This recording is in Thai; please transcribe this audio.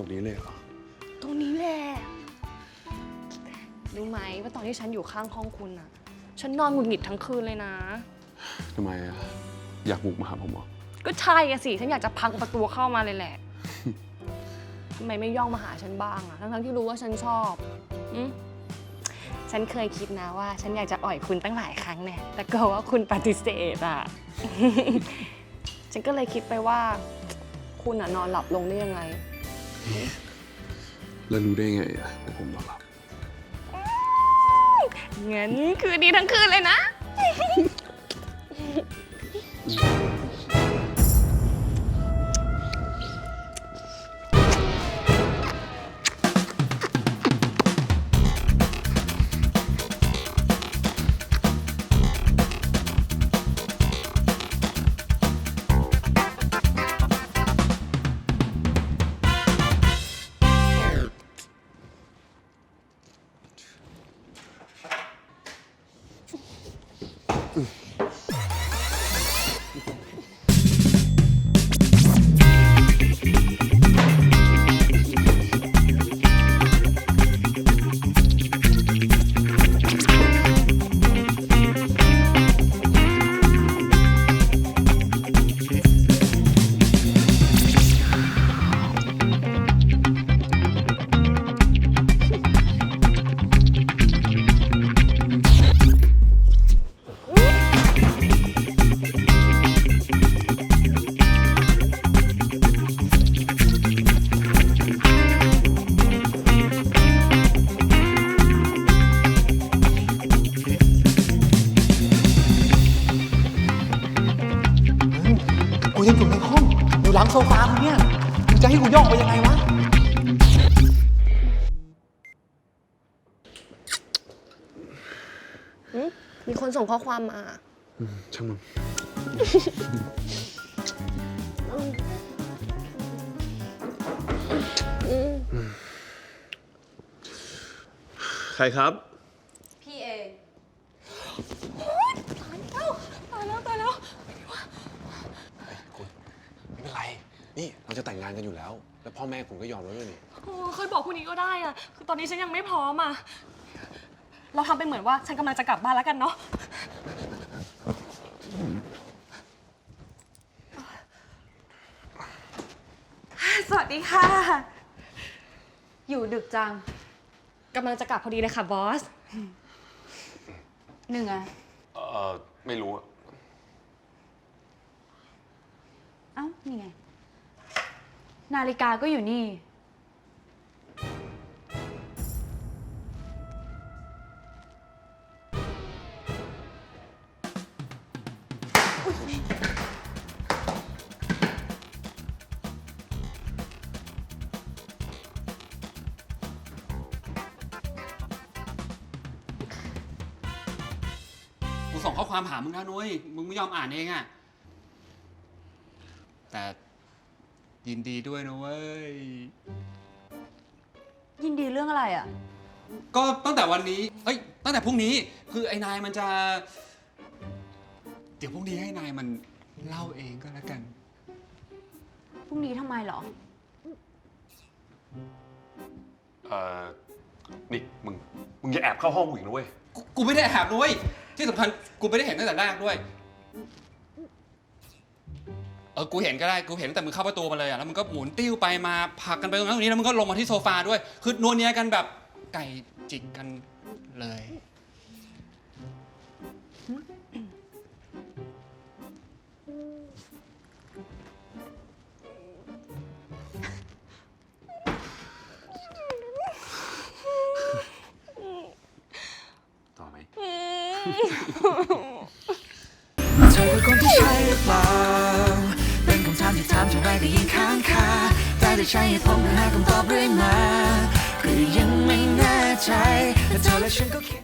รงนี้เลยเหรอ ตรงนี้แหละ รู้ไหมว่าตอนที่ฉันอยู่ข้างห้องคุณอะฉันนอนหงุดหงิดทั้งคืนเลยนะ ทำไมอะอยากบุกมาหาผมเหรอ ก็ใช่อะสิ ฉันอยากจะพังประตูเข้ามาเลยแหละ ทำไมไม่ย่องมาหาฉันบ้างอะทั้งๆที่รู้ว่าฉันชอบอืมฉันเคยคิดนะว่า ฉันอยากจะอ่อยคุณตั้งหลายครั้งเนี่ย แต่ก็ว่าคุณปฏิเสธอะ ฉันก็เลยคิดไปว่า คุณอะนอนหลับลงได้ยังไง แล้วรู้ได้ไงอะว่าผมนอนหลับ งั้นคืนนี้ทั้งคืนเลยนะ Ugh. หลังโซฟามึงเนี่ยมึงจะให้กูย่องไปยังไงวะมีคนส่งข้อความมาอืมช่างมันใครครับ พี่เอง ตายแล้วตายแล้ว ไม่เป็นไร นี่เราจะแต่งงานกันอยู่แล้ว แล้วพ่อแม่คุณก็ยอมแล้วด้วยนี่โอ้เคยบอกคุณนี้ก็ได้อะคือตอนนี้ฉันยังไม่พร้อมอะเราทำเป็นเหมือนว่าฉันกำลังจะกลับบ้านแล้วกันเนาะสวัสดีค่ะ อยู่ดึกจัง กำลังจะกลับพอดีเลยค่ะบอส หนึ่งอะเออไม่รู้อะเอ้า นี่ไง นาฬิกาก็อยู่นี่ กูส่งข้อความหามึงแล้วนุ้ยมึงไม่ยอมอ่านเองอะแต่ ยินดีด้วยนะเว้ย ยินดีเรื่องอะไรอะก็ตั้งแต่วันนี้ เอ้ย ตั้งแต่พรุ่งนี้ คือไอ้นายมันจะ เดี๋ยวพรุ่งนี้ให้นายมันเล่าเองก็แล้วกัน พรุ่งนี้ทำไมเหรอ เออนี่มึง มึงอย่าแอบเข้าห้องกูอีกนะเว้ย กูกูไม่ได้แอบด้วย ที่สำคัญกูไม่ได้เห็นตั้งแต่แรกด้วย เออกูเห็นก็ได้กูเห็นตั้งแต่มึงเข้าประตูมาเลยอะแล้วมึงก็หมุนติ้วไปมาผลักกันไปตรงนั้นตรงนี้แล้วมึงก็ลงมาที่โซฟาด้วย คือนวลเนียกันแบบไก่จิกกันเลย ต่อไหม เธอคือคนที่ใช่หรือเปล่า ได้ใช้เหตุผลหาคำตอบเรื่อยมาก็ยังไม่แน่ใจแต่เธอและฉันก็คิด